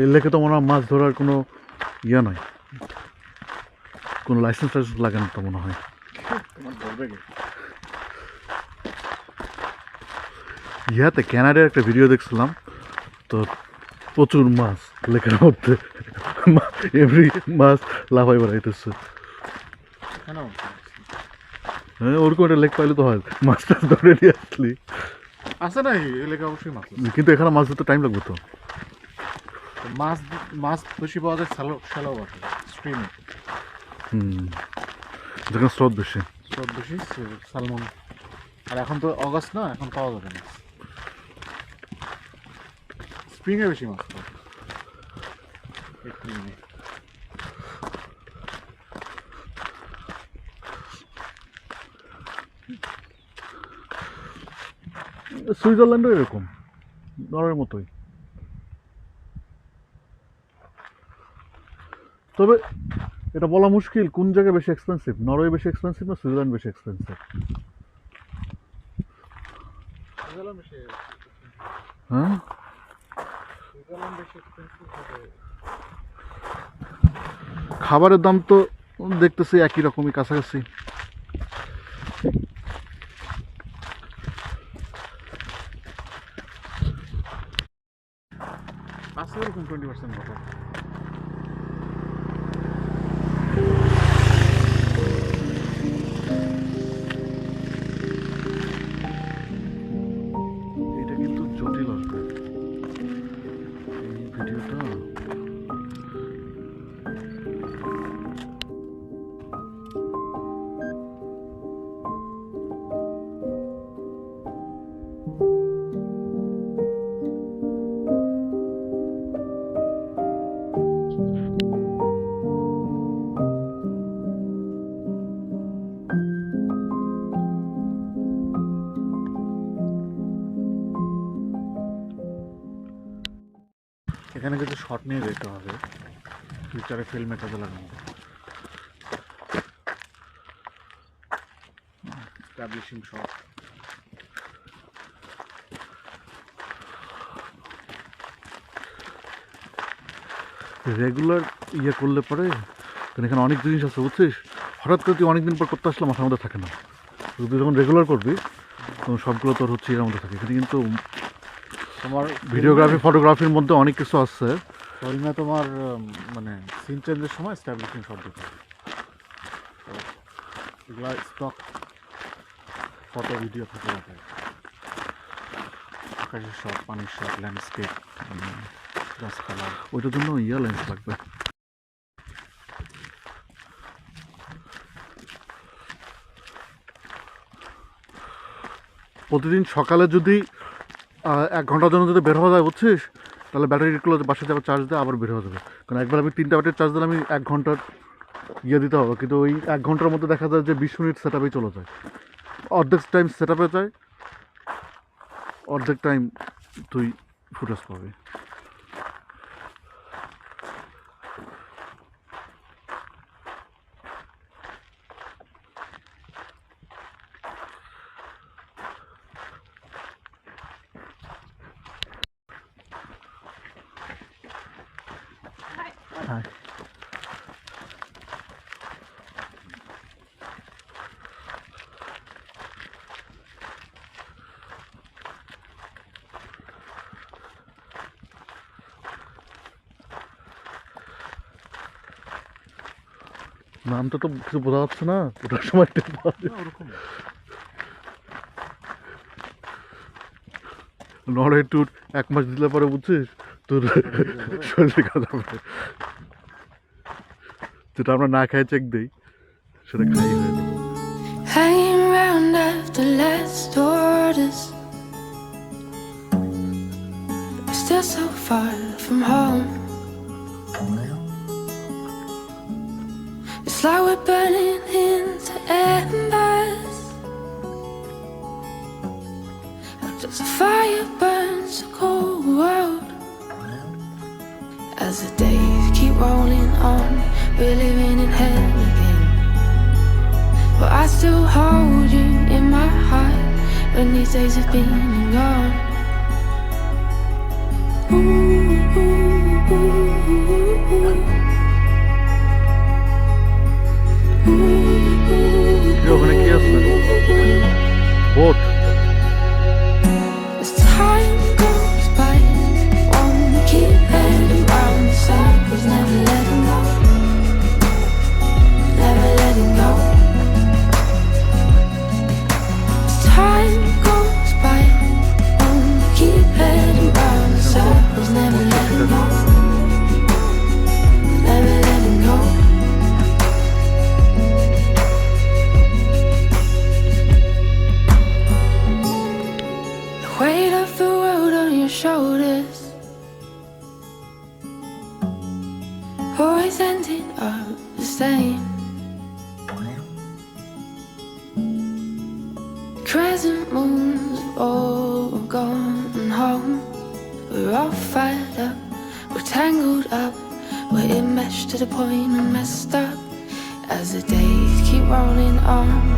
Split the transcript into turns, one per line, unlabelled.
এর লেখে তো মনে হয় মাছ ধরার কোনো ইয়ে নয় কোনো লাইসেন্স টাইসেন্স লাগে না তো মনে হয়। ইয়াতে ক্যানাডার একটা ভিডিও দেখছিলাম তো প্রচুর মাছ লেখার মধ্যে। এভরি মাছ লাফাই বেড়াইতেছে। হ্যাঁ ওরকম একটা লেক পাইলে তো হয় মাছ টাছ ধরে নিয়ে আসলি।
আছে না এই এলাকা অবশ্যই মাছ
কিন্তু এখানে মাছ ধরতে টাইম লাগবে তো।
মাছ মাছ বেশি পাওয়া যায় শ্যালো শ্যালো আছে স্ট্রিমে
হুম। যেখানে স্রোত বেশি।
সব বেশি সালমন আর এখন তো অগাস্ট না এখন পাওয়া যাবে না। স্প্রিংয়ে বেশি মাছ পাওয়া।
সুইজারল্যান্ডও এরকম নরওয়ের মতোই। তবে এটা বলা মুশকিল কোন জায়গায় বেশি এক্সপেন্সিভ নরওয়ে বেশি এক্সপেন্সিভ না সুইজারল্যান্ড বেশি এক্সপেন্সিভ হ্যাঁ। খাবারের দাম তো দেখতেছি একই রকমই কাছাকাছি।
এরকম টোয়েন্টি পার্সেন্ট
এই
এখানে কিছু শর্ট নিয়ে যেতে হবে। ফিউচারে ফিল্মে কাজে লাগানো। স্টাবলিশিং শট
রেগুলার ইয়ে করলে পরে, কারণ এখানে অনেক জিনিস আছে, বুঝছিস? হঠাৎ করে তুই অনেকদিন পর করতে আসলে মাথার মধ্যে থাকে না। তুই যখন রেগুলার করবি, তখন সবগুলো তোর হচ্ছে এর মধ্যে থাকে। এখানে কিন্তু
তোমার
ভিডিওগ্রাফি ফটোগ্রাফির মধ্যে অনেক কিছু আছে।
ফিল্মে তোমার মানে সিন চেঞ্জের সময় স্টাবলিশিং শট দিতে হবে তো এগুলা স্টক ফটো ভিডিও থেকে রাখে আকাশের শট পানির শট ল্যান্ডস্কেপ গাছপালা।
ওইটার জন্য ইয়া লেন্স লাগবে। প্রতিদিন সকালে যদি এক ঘণ্টার জন্য যদি বের হওয়া যায়, বুঝছিস? তাহলে ব্যাটারি ব্যাটারিগুলো বাসে যাবে চার্জ দেয় আবার বের হওয়া যাবে। কারণ একবার আমি তিনটা ব্যাটারি চার্জ দিলে আমি এক ঘণ্টার ইয়ে দিতে হবে। কিন্তু ওই এক ঘণ্টার মধ্যে দেখা যায় যে বিশ মিনিট সেট চলে যায়। অর্ধেক টাইম সেট আপে যায়, অর্ধেক টাইম তুই ফুটেজ পাবি। Hi. নামটা তো কিছু বোঝা যাচ্ছে না ওটার সময় টের পাওয়া নড়াই ট্যুর এক মাস দিলে পরে বুঝছিস তোর শরীরে কাজ হবে যেটা আমরা না খাই চেক দিই সেটা খাই হয়ে যাবে
Hanging around after last orders. We're still so far from home. It's like we're burning into embers. As the fire burns a cold world. as the days keep rolling on. We're living in hell again. But I still hold you in my heart when these days have been and gone. Ooh, ooh, ooh, ooh. You're gonna kill me. What? Same. Crescent moons all gone home. We're all fired up, we're tangled up, we're enmeshed to the point and messed up. As the days keep rolling on,